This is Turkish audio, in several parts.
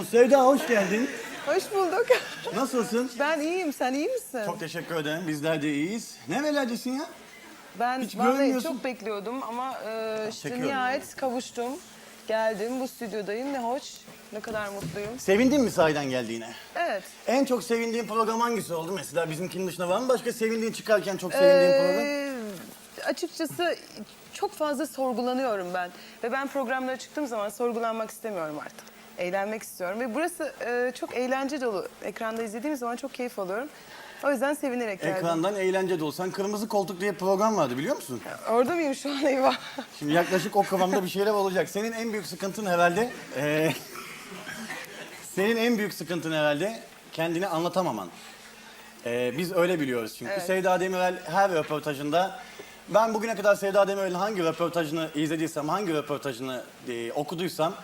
buldum. Sevda hoş geldin. Hoş bulduk. Nasılsın? Ben iyiyim. Sen iyi misin? Çok teşekkür ederim. Bizler de iyiyiz. Nerelerdesin ya? ben hiç vallahi görünmüyorsun. çok bekliyordum ama e, işte Çekiyorum nihayet kavuştum. Geldim bu stüdyodayım. Ne hoş. Ne kadar mutluyum. Sevindin mi sahiden geldiğine? Evet. En çok sevindiğin program hangisi oldu? Mesela bizimkinin dışında var mı başka sevindiğin çıkarken çok sevindiğin program? Ee, açıkçası çok fazla sorgulanıyorum ben. Ve ben programlara çıktığım zaman sorgulanmak istemiyorum artık. Eğlenmek istiyorum. Ve burası e, çok eğlence dolu. Ekranda izlediğim zaman çok keyif alıyorum. O yüzden sevinerek geldim. Ekrandan eğlence de olsan Kırmızı Koltuk diye program vardı biliyor musun? Orada mıyım şu an eyvah? Şimdi yaklaşık o kıvamda bir şeyler olacak. Senin en büyük sıkıntın herhalde... eee, senin en büyük sıkıntın herhalde kendini anlatamaman. Eee, biz öyle biliyoruz çünkü. Evet. Sevda Demirel her röportajında... Ben bugüne kadar Sevda Demirel'in hangi röportajını izlediysem, hangi röportajını eee, okuduysam...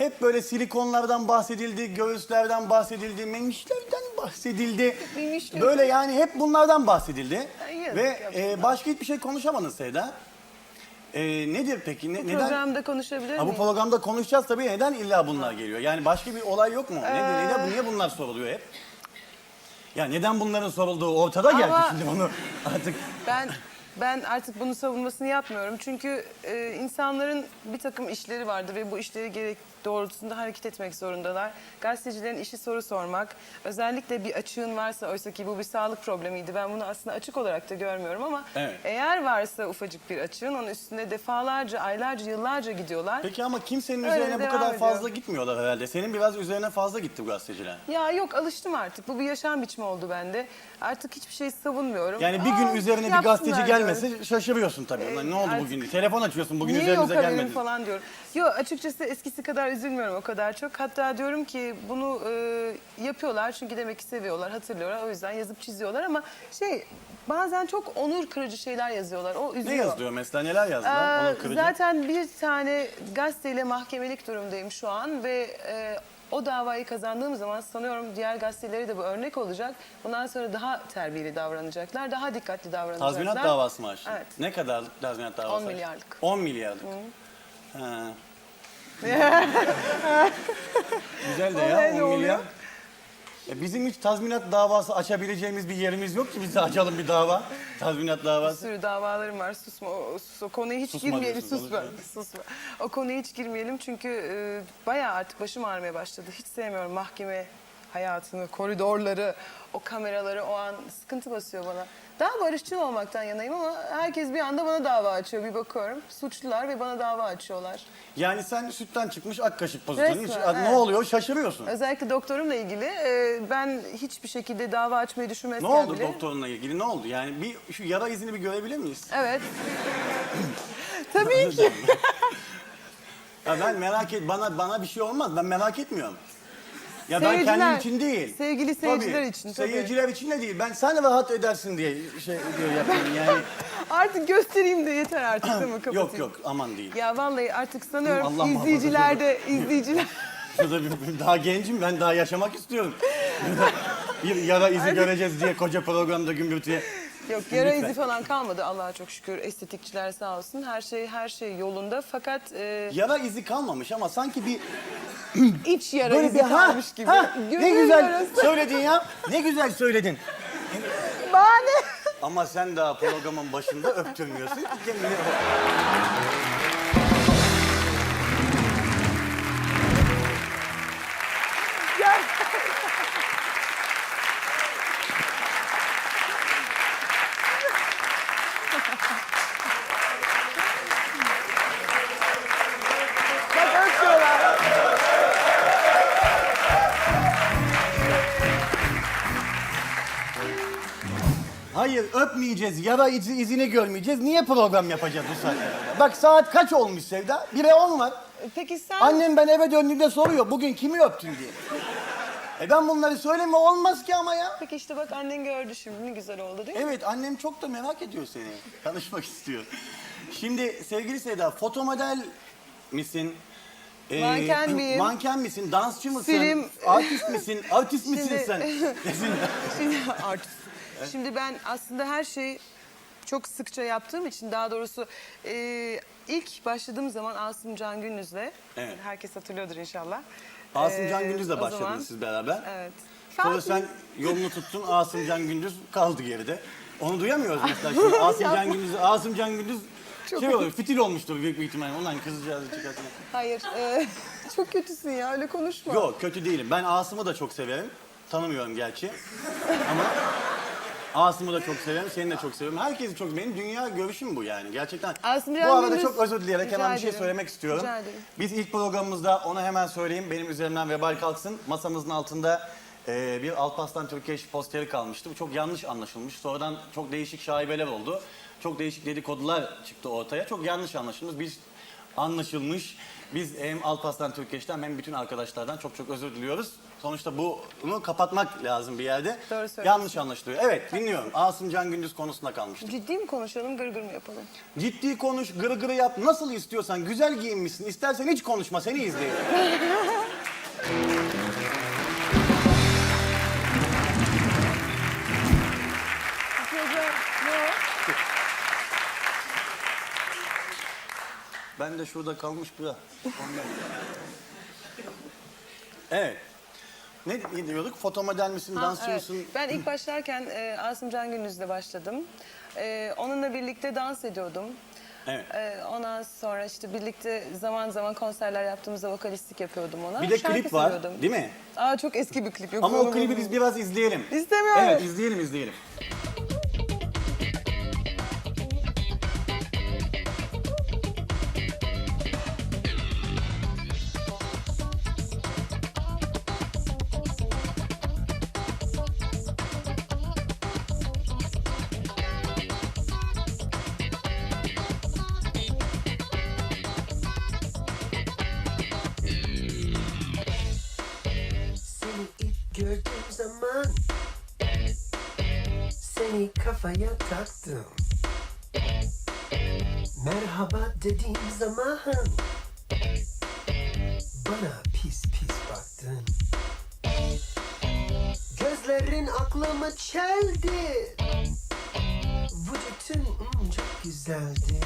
Hep böyle silikonlardan bahsedildi, göğüslerden bahsedildi, memişlerden bahsedildi. Memişler. Böyle yani hep bunlardan bahsedildi. Yazık Ve yapsınlar. eee, başka hiçbir şey konuşamadın Sevda. Ee, nedir peki? Ne, neden? Programda konuşabilir Ha, bu miyim? programda konuşacağız tabii. Neden illa bunlar geliyor? Yani başka bir olay yok mu? Ee, Nedir? Neden, niye bunlar soruluyor hep? Ya neden bunların sorulduğu ortada geldi Ama- şimdi bunu artık. Ben ben artık bunu savunmasını yapmıyorum. Çünkü e, insanların bir takım işleri vardır ve bu işleri gerek doğrultusunda hareket etmek zorundalar. Gazetecilerin işi soru sormak. Özellikle bir açığın varsa oysa ki bu bir sağlık problemiydi. Ben bunu aslında açık olarak da görmüyorum ama Evet. eğer varsa ufacık bir açığın onun üstüne defalarca, aylarca, yıllarca gidiyorlar. Peki ama kimsenin Öyle üzerine bu devam kadar ediyor. fazla gitmiyorlar herhalde. Senin biraz üzerine fazla gitti bu gazeteciler. Ya yok alıştım artık. Bu bir yaşam biçimi oldu bende. Artık hiçbir şey savunmuyorum. Yani bir gün Aa, üzerine bir yapsınlar gazeteci diyorum. gelmese şaşırıyorsun tabii. Ulan ne oldu artık- bugün? Telefon açıyorsun bugün Niye üzerimize yok haberim gelmedi. falan diyorum. Yok açıkçası eskisi kadar üzülmüyorum o kadar çok. Hatta diyorum ki bunu e, yapıyorlar çünkü demek ki seviyorlar, hatırlıyorlar. O yüzden yazıp çiziyorlar ama şey bazen çok onur kırıcı şeyler yazıyorlar. O Ne üzüyor. yazıyor mesela? Neler yazdılar? Ee, kırıcı. zaten bir tane gazeteyle mahkemelik durumdayım şu an ve e, o davayı kazandığım zaman sanıyorum diğer gazetelere de bu örnek olacak. Bundan sonra daha terbiyeli davranacaklar, daha dikkatli davranacaklar. Tazminat davası mı açtın? Evet. Ne kadarlık tazminat davası 10 açtın? milyarlık. 10 milyarlık. Ha. Güzel de O ya ne 10 oluyor? milyar. E bizim hiç tazminat davası açabileceğimiz bir yerimiz yok ki biz de açalım bir dava. Tazminat Bir davası. sürü davalarım var. Susma. O, sus, o konuya hiç Susma girmeyelim. diyorsun, Susma. Susma. O konuya hiç girmeyelim çünkü e, bayağı artık başım ağrımaya başladı. Hiç sevmiyorum mahkeme hayatını, koridorları, o kameraları o an sıkıntı basıyor bana. Daha barışçıl olmaktan yanayım ama herkes bir anda bana dava açıyor. Bir bakıyorum suçlular ve bana dava açıyorlar. Yani sen sütten çıkmış ak kaşık pozisyonu. Resmen, ne evet. oluyor şaşırıyorsun. Özellikle doktorumla ilgili e, ben hiçbir şekilde dava açmayı Ne düşünmezken oldu bile... doktorunla ilgili ne oldu? Yani bir şu yara izini bir görebilir miyiz? Evet. Tabii ki. Ya ben merak et bana bana bir şey olmaz. Ben merak etmiyorum. Ya ben kendim için değil. sevgili seyirciler için, tabii. Seyirciler için de değil. Ben sen rahat edersin diye şey diyor yapıyorum yani. Artık göstereyim de yeter artık değil mi? Kapatayım. yok yok aman değil. Ya vallahi artık sanıyorum Allah muhafaza. izleyiciler de izleyiciler Şurada bir, bir- daha gencim ben daha yaşamak istiyorum. Bir yara izi göreceğiz diye koca programda gümbürtüye. Yok yara izi falan kalmadı Allah'a çok şükür estetikçiler sağ olsun her şey her şey yolunda fakat e, Yara izi kalmamış ama sanki bir iç yara böyle izi bir ha, kalmış gibi. ha, ne Gönül güzel yarası. söyledin ya. Ne güzel söyledin. Bahane. Ama sen daha programın başında öptürmüyorsun ki kendini. Hayır öpmeyeceğiz, yara izi, izini görmeyeceğiz. Niye program yapacağız bu saatte? Bak saat kaç olmuş Sevda? Bire on var. Peki sen Annem ben eve döndüğümde soruyor bugün kimi öptün diye. E ben bunları söyleme olmaz ki ama ya. Peki işte bak annen gördü şimdi ne güzel oldu değil mi? Evet annem çok da merak ediyor seni. Tanışmak istiyor. Şimdi sevgili Sevda fotomodel misin? Ee, Manken miyim? Manken misin? Dansçı mısın? Film- Artist misin? Artist misin Şimdi- sen? Şimdi artist. Şimdi ben aslında her şeyi çok sıkça yaptığım için daha doğrusu e, ilk başladığım zaman Asım Can Gündüz'le Evet. herkes hatırlıyordur inşallah. Asım Can Ee, Gündüz'le o başladınız zaman- siz beraber. Evet. Sonra sen yolunu tuttun, Asım Can Gündüz kaldı geride. Onu duyamıyoruz mesela şimdi. Asım Can Gündüz, Asım Can Gündüz şey olur, fitil olmuştur büyük bir ihtimalle. Ondan kızcağızı çıkartın. Hayır. e, çok kötüsün ya öyle konuşma. Yok kötü değilim. Ben Asım'ı da çok severim. Tanımıyorum gerçi. Ama Asım'ı da çok severim, seni de çok seviyorum. Herkesi çok benim dünya görüşüm bu yani gerçekten. Asım bu arada çok özür dileyerek Rica hemen bir şey ederim. söylemek istiyorum. Rica ederim. Biz ilk programımızda onu hemen söyleyeyim. Benim üzerimden vebal kalksın. Masamızın altında e, bir Alparslan Türkeş posteri kalmıştı. Bu çok yanlış anlaşılmış. Sonradan çok değişik şaibeler oldu. Çok değişik dedikodular çıktı ortaya. Çok yanlış anlaşılmış. Biz anlaşılmış. Biz hem Alparslan Türkeş'ten hem bütün arkadaşlardan çok çok özür diliyoruz. Sonuçta bunu kapatmak lazım bir yerde. Doğru söylüyorsun. Yanlış anlaşılıyor. Evet dinliyorum. Asım Can Gündüz konusunda kalmıştık. Ciddi mi konuşalım gırgır mı yapalım? Ciddi konuş, gırı gırı yap. Nasıl istiyorsan. Güzel giyinmişsin. İstersen hiç konuşma. Seni izleyelim. Ben de şurada kalmış. Ondan. Evet. Ne diyorduk? Foto model misin, Ha, dansçı evet. mısın? Ben ilk başlarken e, Asım Can Gündüz'le başladım. E, onunla birlikte dans ediyordum. Evet. E, ondan sonra işte birlikte zaman zaman konserler yaptığımızda vokalistlik yapıyordum ona. Bir de Şarkı klip var, söylüyordum. değil mi? Aa çok eski bir klip. Yok, Ama o klibi biz biraz izleyelim. İstemiyorum. Evet, izleyelim, izleyelim. Gördüğüm zaman Seni kafaya taktım. Merhaba dediğim zaman Bana pis pis baktın. Gözlerin aklımı çeldi. Vücutun hmm, çok güzeldi.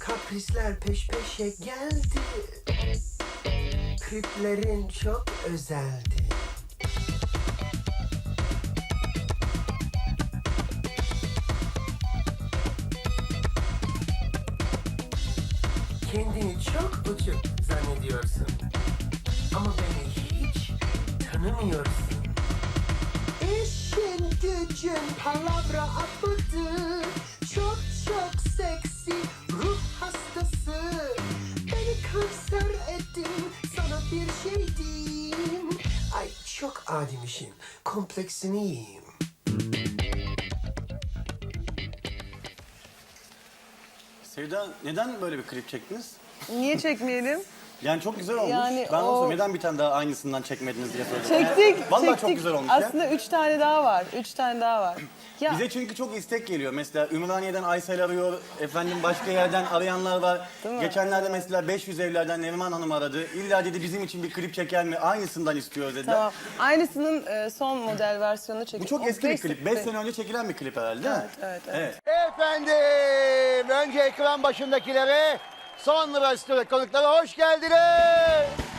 Kaprisler peş peşe geldi Kliplerin çok özeldi. Kendini çok uçuk zannediyorsun. Ama beni hiç tanımıyorsun. İşin gücün palavra atmaktı. Adimişim. Kompleksini yiyeyim. Sevda, neden böyle bir klip çektiniz? Niye çekmeyelim? Yani çok güzel olmuş. Yani ben o- olsa neden bir tane daha aynısından çekmediniz diye sordum. Çektik. Vallahi çektik. çok güzel olmuş ya. Aslında üç tane daha var. Üç tane daha var. Ya Bize çünkü çok istek geliyor. Mesela Ümraniye'den Aysel arıyor, efendim başka yerden arayanlar var. Değil mi? Geçenlerde mesela 500 evlerden Neriman Hanım aradı. İlla dedi bizim için bir klip çeker mi? Aynısından istiyoruz dediler. tamam. Aynısının e, son model versiyonunu çektik. Bu çok O eski bir klip. 5 sene önce çekilen bir klip herhalde değil mi? Evet, evet, evet. Efendim, önce ekran başındakilere, sonra stüdyo konuklara hoş geldiniz.